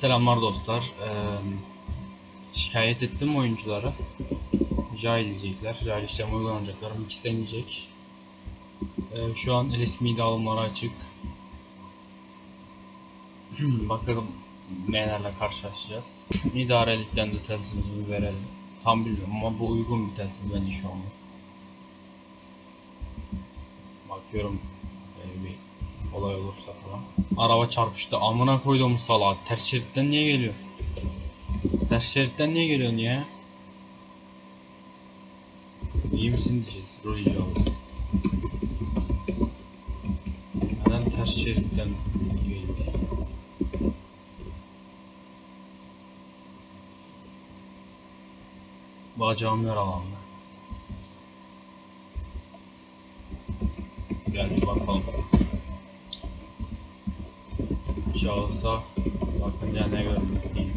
Selamlar dostlar. Ee, şikayet ettim oyunculara. Rica edecekler. Rica işlem uygulanacaklar. Mix istenecek. Ee, şu an resmi dağılımları açık. Bakalım nelerle karşılaşacağız. İdarelikten de telsizimizi verelim. Tam bilmiyorum ama bu uygun bir telsiz bence şu anda. Bakıyorum böyle bir olay olursa falan. Araba çarpıştı. Amına koyduğum salağa. Ters şeritten niye geliyor? Ters şeritten niye geliyor niye? İyi misin diyeceğiz. Rolü cevabı. Neden ters şeritten geliyor? Bacağım yaralandı. Gel bakalım. Şahısa bakınca ne görmek değil.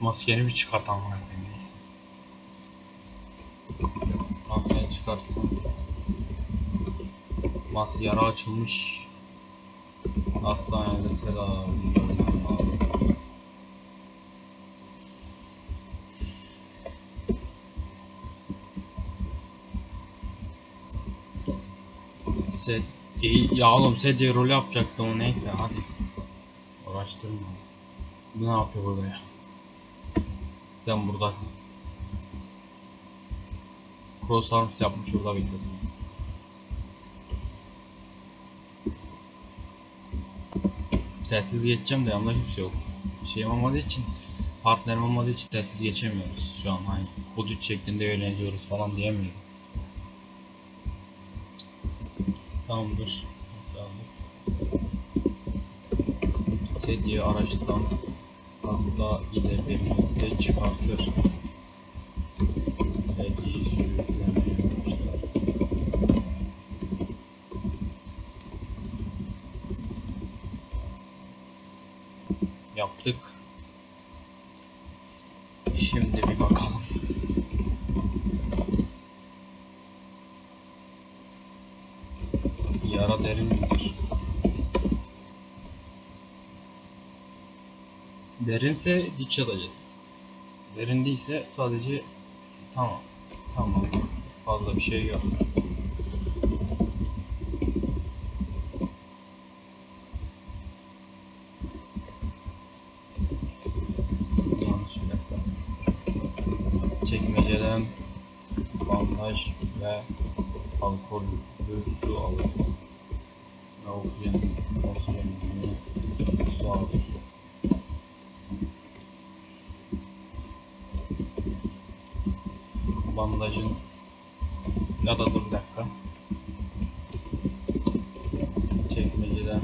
Maskeni bir çıkart amına koyayım. Maskeni çıkartsın. Mas yara açılmış. Hastanede tedavi Set İyi, ya oğlum sedye rolü yapacaktım o neyse hadi. Uğraştırma. Bu ne yapıyor burada ya? Sen burada. Cross arms yapmış burada beklesin. Telsiz geçeceğim de yanımda kimse yok. Şeyim olmadığı için partnerim olmadığı için telsiz geçemiyoruz şu an hani hudut şeklinde yöneliyoruz falan diyemiyorum. Tamamdır. Tamamdır. Sedye araçtan hasta ile birlikte çıkartır. Sedyeyi sürüklemeye başlar. Yaptık. Şimdi bir bakalım. Yara derin midir? Derinse dikiş atacağız. Derin değilse sadece tamam. Tamam. Fazla bir şey yok. Yanlış bir dakika. Çekmeceden bandaj ve alkol su alır. Ve oksijen, oksijenini su alır. Bandajın ya da dur bir dakika. Çekmeceden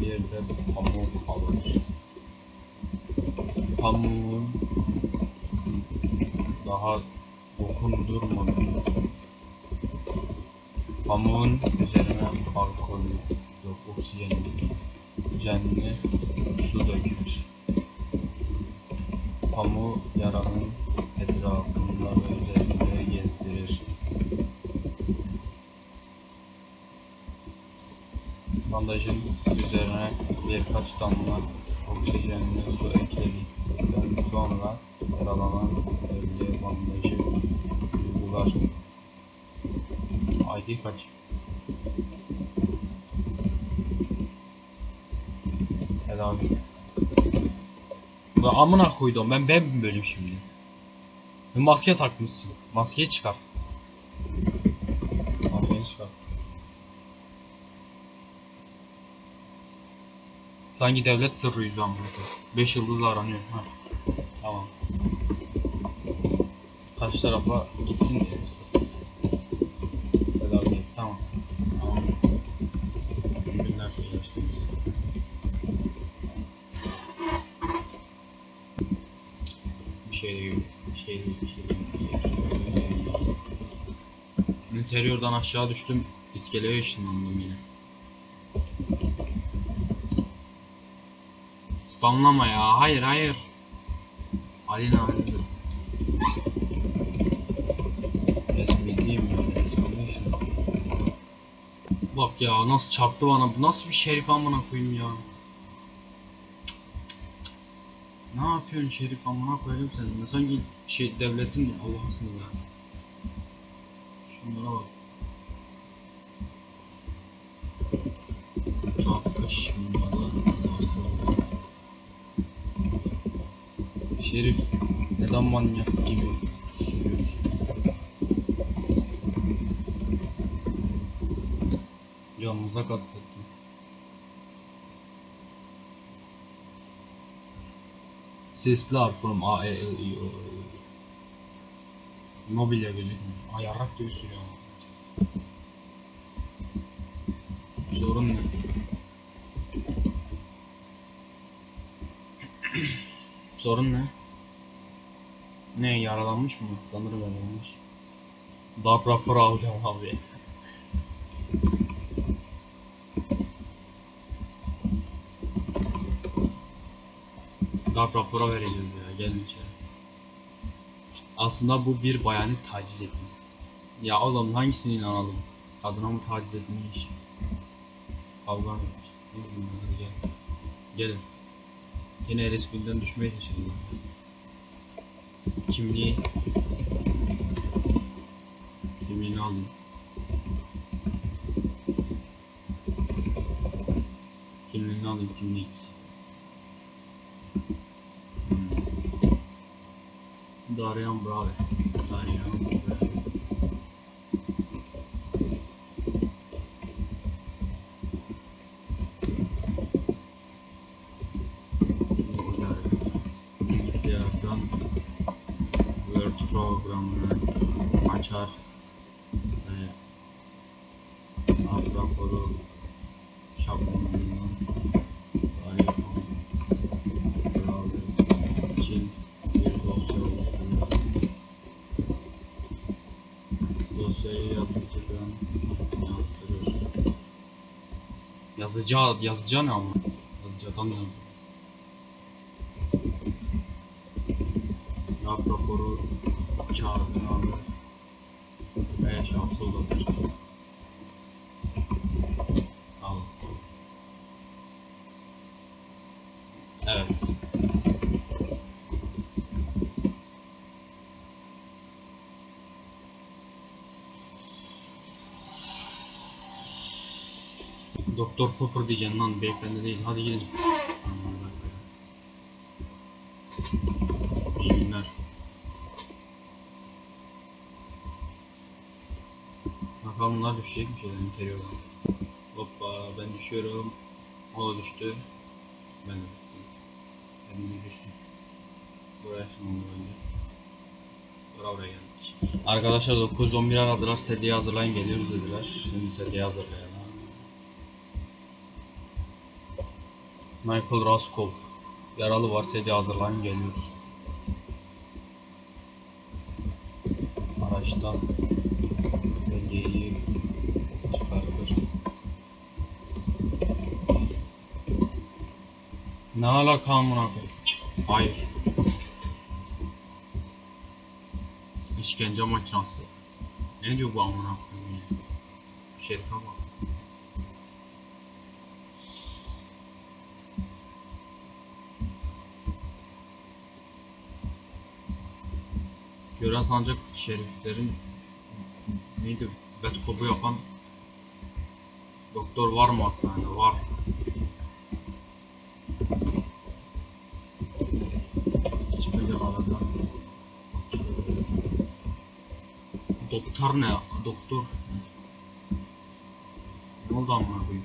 bir de pamuk alır. Pamuğun daha dokundurmadan pamuğun üzerine alkol yok oksijen canlı su dökülür. Pamuğu yaranın etrafında üzerinde gezdirir. Bandajın üzerine birkaç damla oksijenli su ekledikten sonra yaralanan bölgeye bandajı uygular. ID kaç? Tedavi. Ve amına koydum ben ben mi bölüm şimdi? Bir maske takmışsın. Maskeyi çıkar. Maskeyi çıkar. Sanki devlet sırrı yüzü amına 5 yıldızla aranıyor. Ha. Tamam. Karşı tarafa gitsin diye. Tamam. Tamam. Günler. Bir şey şey değil. İnteriordan aşağı düştüm. İskeleye ışınlandım yine. Spamlama ya. Hayır hayır. Değil mi? Resmi değil mi? bak ya nasıl çarptı bana bu nasıl bir şerif amına koyayım ya. Ne yapıyorsun şerif amına koyayım sen ne sanki şey devletin Allah'ısın ya. Şunlara bak. Çarpmış bunlara. Şerif neden manyak gibi? Canımıza kastettim. Sesli harf from A, E, I, I, O, Ö. Mobilya gözükmüyor. Ayarrak gibi sürüyor ama. Sorun ne? Sorun ne? Ne yaralanmış mı? Sanırım yaralanmış. Darp raporu alacağım abi. Darp raporu vereceğiz ya gelin içeri. Aslında bu bir bayanı taciz etmiş. Ya oğlum hangisine inanalım? Kadına mı taciz etmiş? Kavga mı etmiş? Ne bileyim hadi gel. Gelin. Yine resminden düşmeye çalışıyorlar. Kimliği Kimliğini aldım. Kimliğini alayım kimlik. i'm brother Yazıcıdan yazdırır. Yazıcı, yazıcı ama? Yazıcıdan ne? Yap raporu kağıdını alır ve şahsı uzatır. Al. Evet. Doktor Popper diyeceksin lan beyefendi değil. Hadi gidin. İyi günler. Bakalım bunlar düşecek mi şeyden interiyorlar. Hoppa ben düşüyorum. O düştü. Ben de düştüm. Ben de düştüm. Buraya şimdi. Bura buraya geldik. Arkadaşlar 911 aradılar. Sedyeyi hazırlayın geliyoruz dediler. Şimdi sedyeyi hazırlayalım. Michael Raskov. Yaralı var sedye hazırlayın geliyoruz. Araçtan sedyeyi çıkartır. Ne alaka amına? Hayır. İşkence makinası. Ne diyor bu amına koyayım ya? Şerife. Gören sancak şeriflerin neydi? Betkobu yapan doktor var mı hastanede? Var. Çıkınca arada. Doktor ne? Doktor. Ne oldu amına koyayım?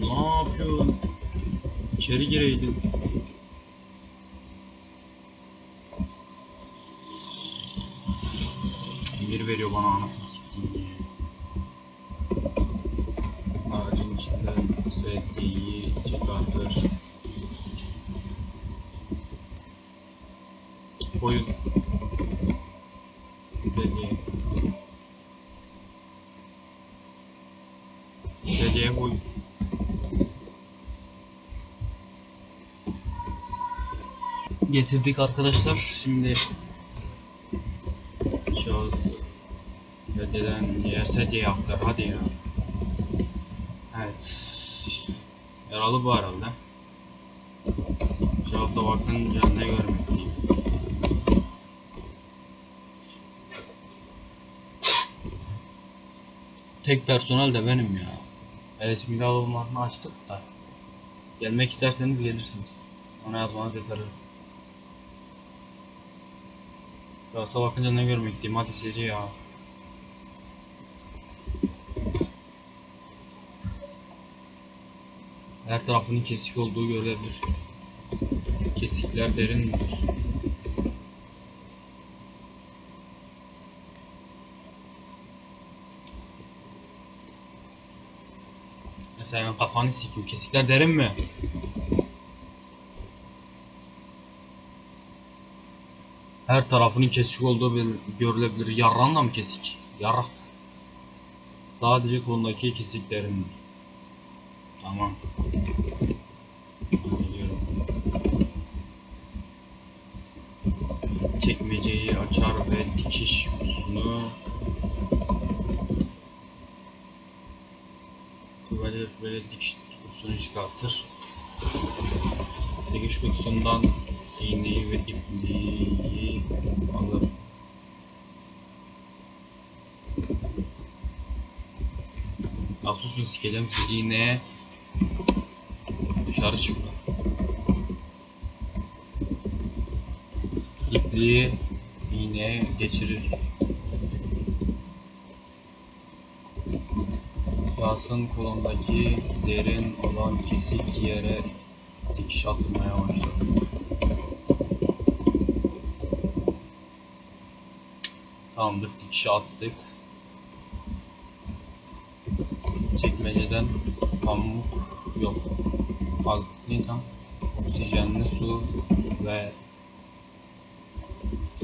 Ne yapıyorsun? İçeri gireydin. Emir veriyor bana anasını ya. Ağacın içinde sedyeyi çıkartır. Koyun. Getirdik arkadaşlar. Şimdi Sedyeden diğer sedyeyi aktar hadi ya. Evet. Yaralı bu herhalde. Şahsa bakınca ne görmekteyim. Tek personel de benim ya. LSM'de alımlarını açtık da. Gelmek isterseniz gelirsiniz. Ona yazmanız yeterli. Şahsa bakınca ne görmekteyim hadi seri ya. Her tarafının kesik olduğu görülebilir. Kesikler derin. Mesela ben kafanı sikim. Kesikler derin mi? Her tarafının kesik olduğu görülebilir. Yarran da mı kesik? Yarrak. Sadece kolundaki kesik derindir. Tamam. Biliyorum. Çekmeceyi açar ve dikiş kutusunu böyle böyle dikiş kutusunu çıkartır. Dikiş kutusundan iğneyi ve ipliği alır. Asusun sikeceğim sizi iğneye dışarı çıktı. İpliği iğneye geçirir. Şahsın kolundaki derin olan kesik yere dikiş atmaya başladı. Tamamdır dikişi attık. Çekmeceden pamuk yok. Al, ne tam? Oksijenli su ve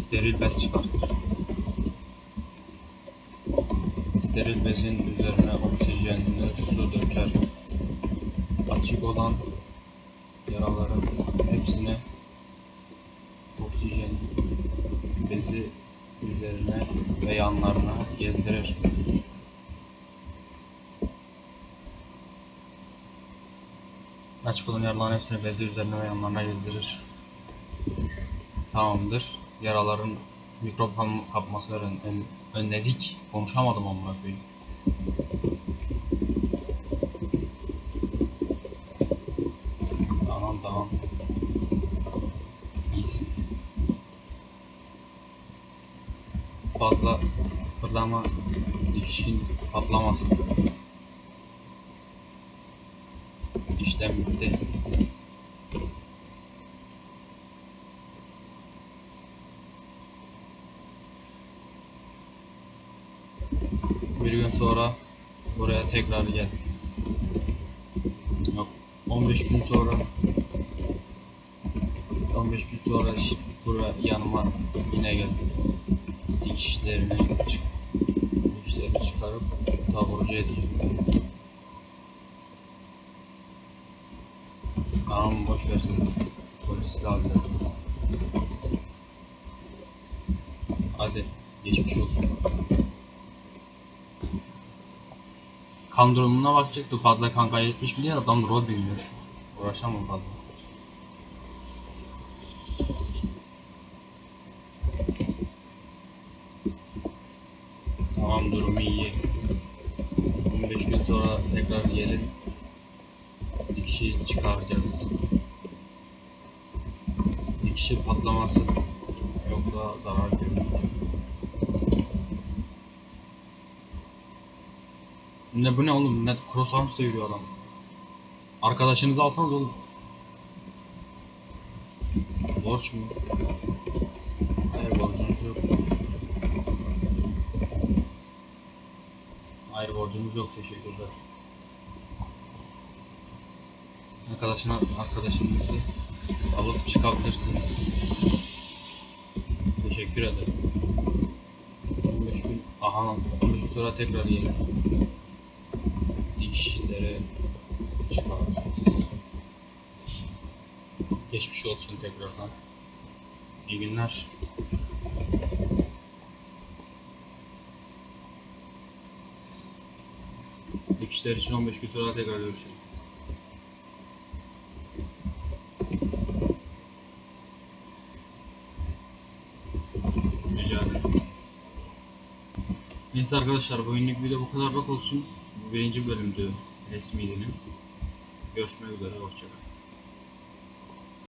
steril bez çıkartır. Steril bezin üzerine oksijenli su döker. Açık olan yaraların hepsine oksijen bezi üzerine ve yanlarına gezdirir. Açık olan yaraların hepsini bezi üzerine ve yanlarına gezdirir. Tamamdır. Yaraların mikrop kapmasını ön- ön- önledik. Konuşamadım amına koyayım. Tamam tamam. İyisin. Fazla fırlama dikişin patlamasın. İşlem bitti. Bir gün sonra buraya tekrar gel. Yok. 15 gün sonra 15 gün sonra buraya yanıma yine gel. Dikişlerini dikişlerini çıkarıp taburcu edeceğim. Tamam boş versin. Polis lazım. Hadi geçmiş olsun. Kan durumuna bakacaktı fazla kan kaybetmiş mi diye adam rol bilmiyor. Uğraşamam fazla. Durumu iyi. 15 gün sonra tekrar gelin. Dikişi çıkaracağız. Dikişi patlaması yoksa zarar görür. Ne bu ne oğlum? Ne cross arms da yürüyor adam. Arkadaşınızı alsanız oğlum. Borç mu? Hayır borcunuz yok. Hayır borcunuz yok teşekkürler. Arkadaşına arkadaşınızı alıp çıkabilirsiniz. Teşekkür ederim. 15 gün aha 15 gün sonra tekrar gelin. Dikişleri çıkartacağız. Geçmiş olsun tekrardan. İyi günler. Dikişler için 15 gün sonra tekrar görüşelim. Neyse arkadaşlar bu günlük video bu kadar bak olsun. Bu birinci bölümdü resmiyinin. Görüşmek üzere, hoşçakalın.